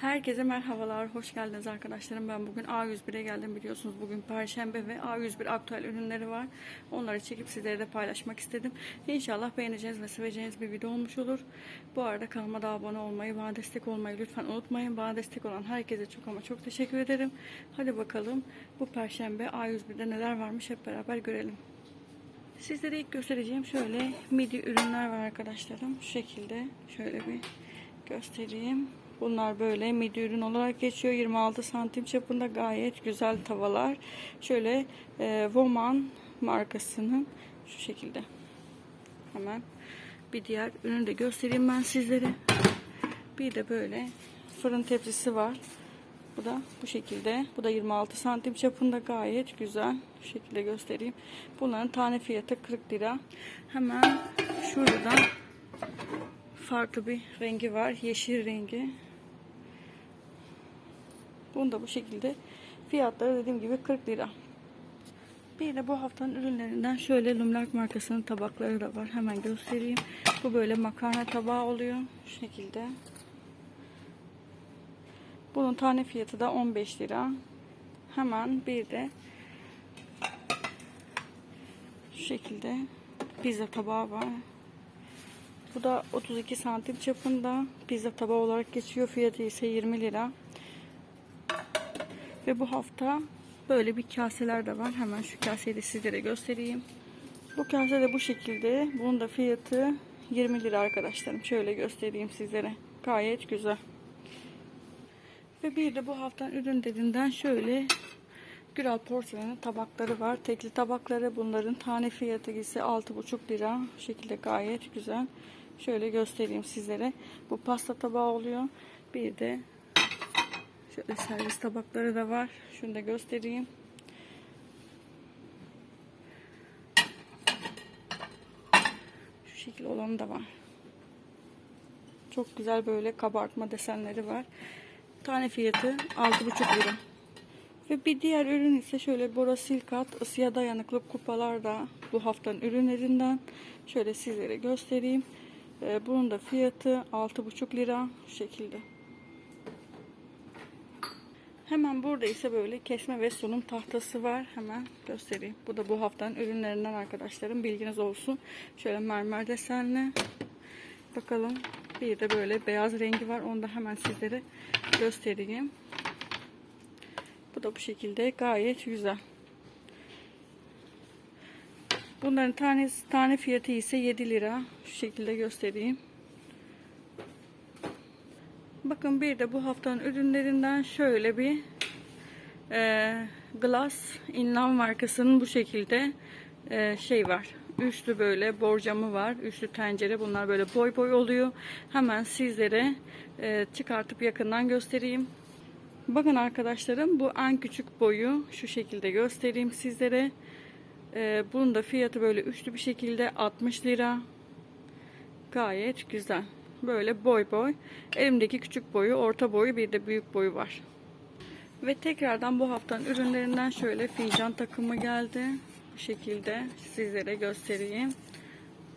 Herkese merhabalar, hoş geldiniz arkadaşlarım. Ben bugün A101'e geldim biliyorsunuz. Bugün Perşembe ve A101 aktüel ürünleri var. Onları çekip sizlere de paylaşmak istedim. İnşallah beğeneceğiniz ve seveceğiniz bir video olmuş olur. Bu arada kanalıma da abone olmayı, bana destek olmayı lütfen unutmayın. Bana destek olan herkese çok ama çok teşekkür ederim. Hadi bakalım bu Perşembe A101'de neler varmış hep beraber görelim. Sizlere ilk göstereceğim şöyle midi ürünler var arkadaşlarım. Şu şekilde şöyle bir göstereyim. Bunlar böyle midi ürün olarak geçiyor. 26 santim çapında gayet güzel tavalar. Şöyle e, Woman markasının şu şekilde. Hemen bir diğer ürünü de göstereyim ben sizlere. Bir de böyle fırın tepsisi var. Bu da bu şekilde. Bu da 26 santim çapında gayet güzel. Şu şekilde göstereyim. Bunların tane fiyatı 40 lira. Hemen şurada farklı bir rengi var. Yeşil rengi. Bunu da bu şekilde fiyatları dediğim gibi 40 lira. Bir de bu haftanın ürünlerinden şöyle Lumlark markasının tabakları da var. Hemen göstereyim. Bu böyle makarna tabağı oluyor. Şu şekilde. Bunun tane fiyatı da 15 lira. Hemen bir de şu şekilde pizza tabağı var. Bu da 32 santim çapında pizza tabağı olarak geçiyor. Fiyatı ise 20 lira. Ve bu hafta böyle bir kaseler de var. Hemen şu kaseyi de sizlere göstereyim. Bu kase de bu şekilde. Bunun da fiyatı 20 lira arkadaşlarım. Şöyle göstereyim sizlere. Gayet güzel. Ve bir de bu haftanın ürünlerinden şöyle Güral porselenin tabakları var. Tekli tabakları. Bunların tane fiyatı ise 6,5 lira. Bu şekilde gayet güzel. Şöyle göstereyim sizlere. Bu pasta tabağı oluyor. Bir de şöyle servis tabakları da var. Şunu da göstereyim. Şu şekil olanı da var. Çok güzel böyle kabartma desenleri var. Tane fiyatı 6,5 lira. Ve bir diğer ürün ise şöyle borosilikat ısıya dayanıklı kupalar da bu haftanın ürünlerinden. Şöyle sizlere göstereyim. Ee, bunun da fiyatı 6,5 lira şu şekilde. Hemen burada ise böyle kesme ve sunum tahtası var. Hemen göstereyim. Bu da bu haftanın ürünlerinden arkadaşlarım. Bilginiz olsun. Şöyle mermer desenli. Bakalım. Bir de böyle beyaz rengi var. Onu da hemen sizlere göstereyim. Bu da bu şekilde gayet güzel. Bunların tanesi, tane fiyatı ise 7 lira. Şu şekilde göstereyim. Bakın bir de bu haftanın ürünlerinden şöyle bir e, Glass Inlam markasının bu şekilde e, şey var. Üçlü böyle borcamı var. Üçlü tencere. Bunlar böyle boy boy oluyor. Hemen sizlere e, çıkartıp yakından göstereyim. Bakın arkadaşlarım bu en küçük boyu şu şekilde göstereyim sizlere. E, bunun da fiyatı böyle üçlü bir şekilde 60 lira. Gayet güzel. Böyle boy boy. Elimdeki küçük boyu, orta boyu bir de büyük boyu var. Ve tekrardan bu haftanın ürünlerinden şöyle fincan takımı geldi. Bu şekilde sizlere göstereyim.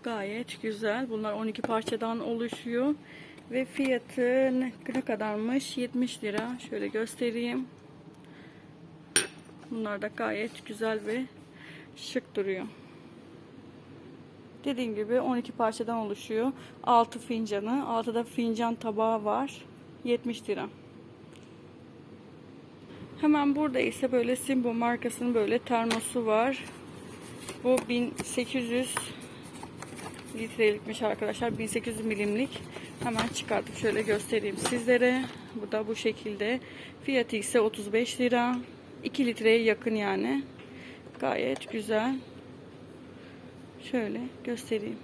Gayet güzel. Bunlar 12 parçadan oluşuyor. Ve fiyatı ne, kadarmış? 70 lira. Şöyle göstereyim. Bunlar da gayet güzel ve şık duruyor. Dediğim gibi 12 parçadan oluşuyor. 6 fincanı. 6'da fincan tabağı var. 70 lira. Hemen burada ise böyle Simbo markasının böyle termosu var. Bu 1800 litrelikmiş arkadaşlar. 1800 milimlik. Hemen çıkartıp şöyle göstereyim sizlere. Bu da bu şekilde. Fiyatı ise 35 lira. 2 litreye yakın yani. Gayet güzel. Şöyle göstereyim.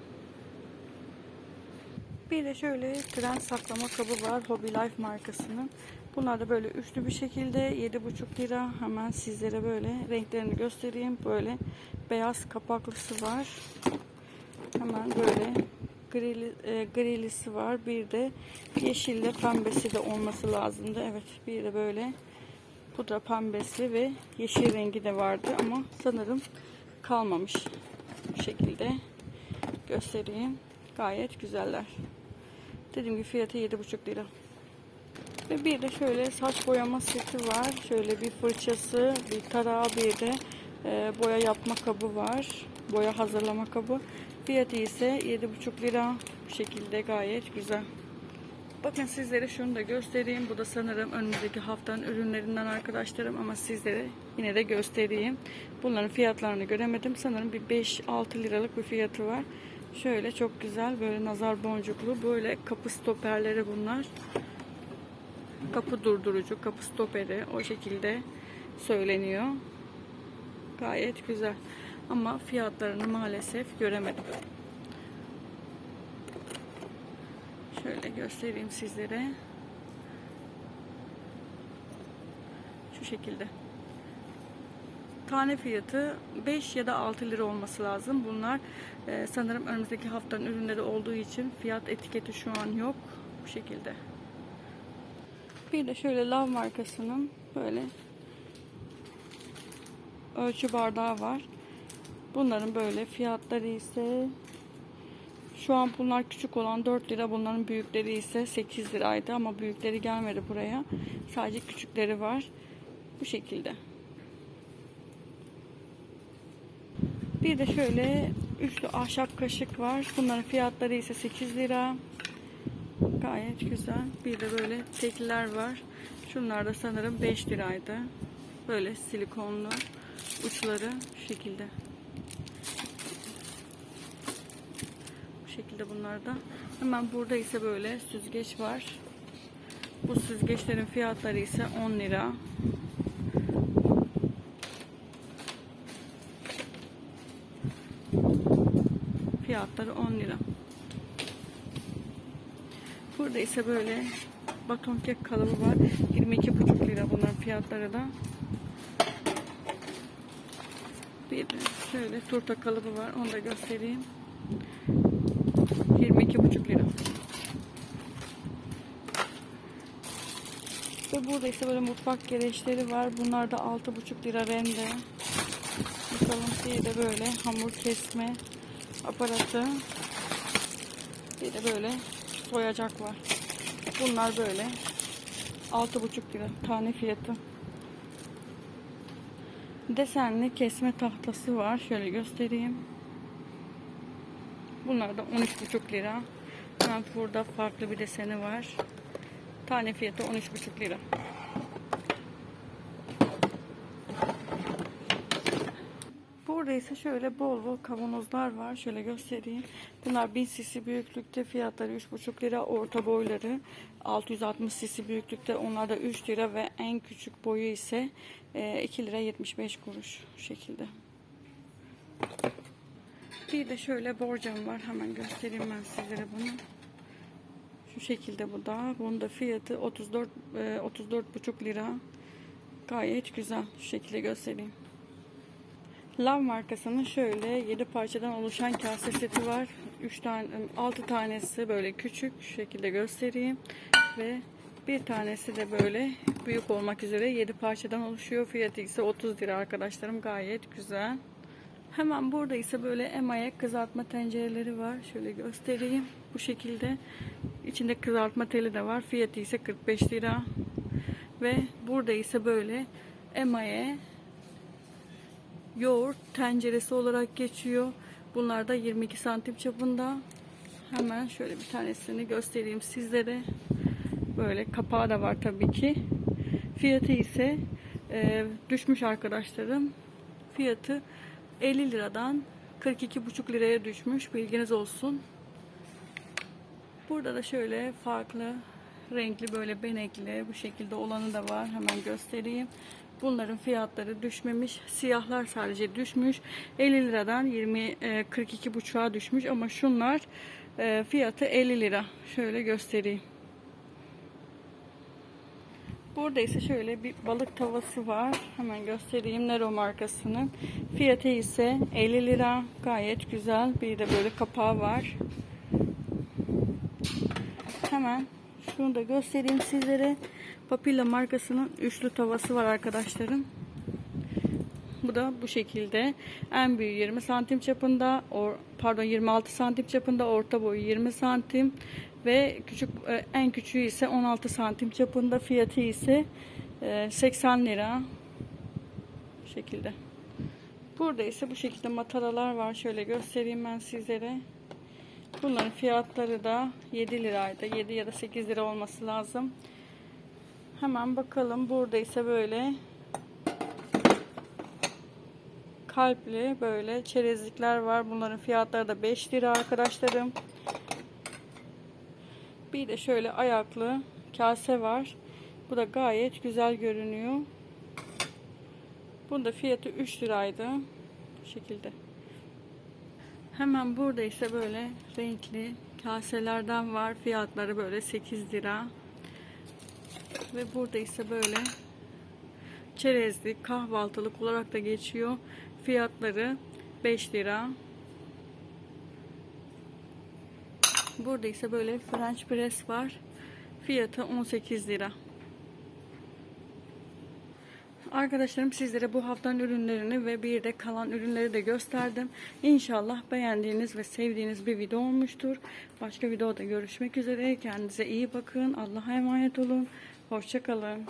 Bir de şöyle tren saklama kabı var. Hobby Life markasının. Bunlar da böyle üçlü bir şekilde 7,5 lira. Hemen sizlere böyle renklerini göstereyim. Böyle beyaz kapaklısı var. Hemen böyle grili, e, grilisi var. Bir de yeşille pembesi de olması lazımdı. Evet bir de böyle pudra pembesi ve yeşil rengi de vardı ama sanırım kalmamış. Bu şekilde göstereyim. Gayet güzeller. Dediğim gibi fiyatı 7,5 lira. Ve bir de şöyle saç boyama seti var. Şöyle bir fırçası, bir tarağı, bir de e, boya yapma kabı var. Boya hazırlama kabı. Fiyatı ise 7,5 lira. Bu şekilde gayet güzel. Bakın sizlere şunu da göstereyim. Bu da sanırım önümüzdeki haftanın ürünlerinden arkadaşlarım ama sizlere yine de göstereyim. Bunların fiyatlarını göremedim. Sanırım bir 5-6 liralık bir fiyatı var. Şöyle çok güzel böyle nazar boncuklu böyle kapı stoperleri bunlar. Kapı durdurucu, kapı stoperi o şekilde söyleniyor. Gayet güzel. Ama fiyatlarını maalesef göremedim. Şöyle göstereyim sizlere. Şu şekilde. Tane fiyatı 5 ya da 6 lira olması lazım. Bunlar e, sanırım önümüzdeki haftanın ürünleri olduğu için fiyat etiketi şu an yok. Bu şekilde. Bir de şöyle Lav markasının böyle ölçü bardağı var. Bunların böyle fiyatları ise şu an bunlar küçük olan 4 lira. Bunların büyükleri ise 8 liraydı ama büyükleri gelmedi buraya. Sadece küçükleri var. Bu şekilde. Bir de şöyle üçlü ahşap kaşık var. Bunların fiyatları ise 8 lira. Gayet güzel. Bir de böyle tekliler var. Şunlar da sanırım 5 liraydı. Böyle silikonlu uçları şu şekilde. Bu şekilde bunlar da. Hemen burada ise böyle süzgeç var. Bu süzgeçlerin fiyatları ise 10 lira. Fiyatları 10 lira. Burada ise böyle baton kek kalıbı var. 22,5 lira bunların fiyatları da. Bir şöyle turta kalıbı var. Onu da göstereyim. 22,5 lira. Ve burada ise böyle mutfak gereçleri var. Bunlar da 6,5 lira rende. Bakalım bir de böyle hamur kesme aparatı. Bir de böyle soyacak var. Bunlar böyle 6,5 lira tane fiyatı. Desenli kesme tahtası var. Şöyle göstereyim. Bunlar da 13,5 lira. Burada farklı bir deseni var. Tane fiyatı 13,5 lira. Burada ise şöyle bol bol kavanozlar var. Şöyle göstereyim. Bunlar 1000 cc büyüklükte fiyatları 3,5 lira. Orta boyları 660 cc büyüklükte. Onlar da 3 lira ve en küçük boyu ise 2 lira 75 kuruş. Şu şekilde. Bir de şöyle borcam var. Hemen göstereyim ben sizlere bunu. Şu şekilde bu da. Bunun da fiyatı 34 34,5 lira. Gayet güzel. Şu şekilde göstereyim. Lav markasının şöyle 7 parçadan oluşan kase seti var. 3 tane 6 tanesi böyle küçük şu şekilde göstereyim ve bir tanesi de böyle büyük olmak üzere 7 parçadan oluşuyor. Fiyatı ise 30 lira arkadaşlarım. Gayet güzel. Hemen burada ise böyle emaye kızartma tencereleri var. Şöyle göstereyim. Bu şekilde içinde kızartma teli de var. Fiyatı ise 45 lira. Ve burada ise böyle emaye yoğurt tenceresi olarak geçiyor. Bunlar da 22 santim çapında. Hemen şöyle bir tanesini göstereyim sizlere. Böyle kapağı da var tabii ki. Fiyatı ise e, düşmüş arkadaşlarım. Fiyatı 50 liradan 42,5 liraya düşmüş. Bilginiz olsun. Burada da şöyle farklı renkli böyle benekli bu şekilde olanı da var. Hemen göstereyim. Bunların fiyatları düşmemiş. Siyahlar sadece düşmüş. 50 liradan 20 42 buçuğa düşmüş ama şunlar e, fiyatı 50 lira. Şöyle göstereyim. Burada ise şöyle bir balık tavası var. Hemen göstereyim Nero markasının. Fiyatı ise 50 lira. Gayet güzel. Bir de böyle kapağı var. Hemen şunu da göstereyim sizlere. Papilla markasının üçlü tavası var arkadaşlarım. Bu da bu şekilde. En büyüğü 20 santim çapında, or, pardon 26 santim çapında, orta boyu 20 santim ve küçük e, en küçüğü ise 16 santim çapında. Fiyatı ise e, 80 lira. Bu şekilde. Burada ise bu şekilde mataralar var. Şöyle göstereyim ben sizlere. Bunların fiyatları da 7 liraydı. 7 ya da 8 lira olması lazım. Hemen bakalım. Burada ise böyle kalpli böyle çerezlikler var. Bunların fiyatları da 5 lira arkadaşlarım. Bir de şöyle ayaklı kase var. Bu da gayet güzel görünüyor. Bunun da fiyatı 3 liraydı. Bu şekilde. Hemen burada ise böyle renkli kaselerden var. Fiyatları böyle 8 lira. Ve burada ise böyle çerezlik, kahvaltılık olarak da geçiyor. Fiyatları 5 lira. Burada ise böyle French press var. Fiyatı 18 lira. Arkadaşlarım sizlere bu haftanın ürünlerini ve bir de kalan ürünleri de gösterdim. İnşallah beğendiğiniz ve sevdiğiniz bir video olmuştur. Başka videoda görüşmek üzere. Kendinize iyi bakın. Allah'a emanet olun. Hoşçakalın.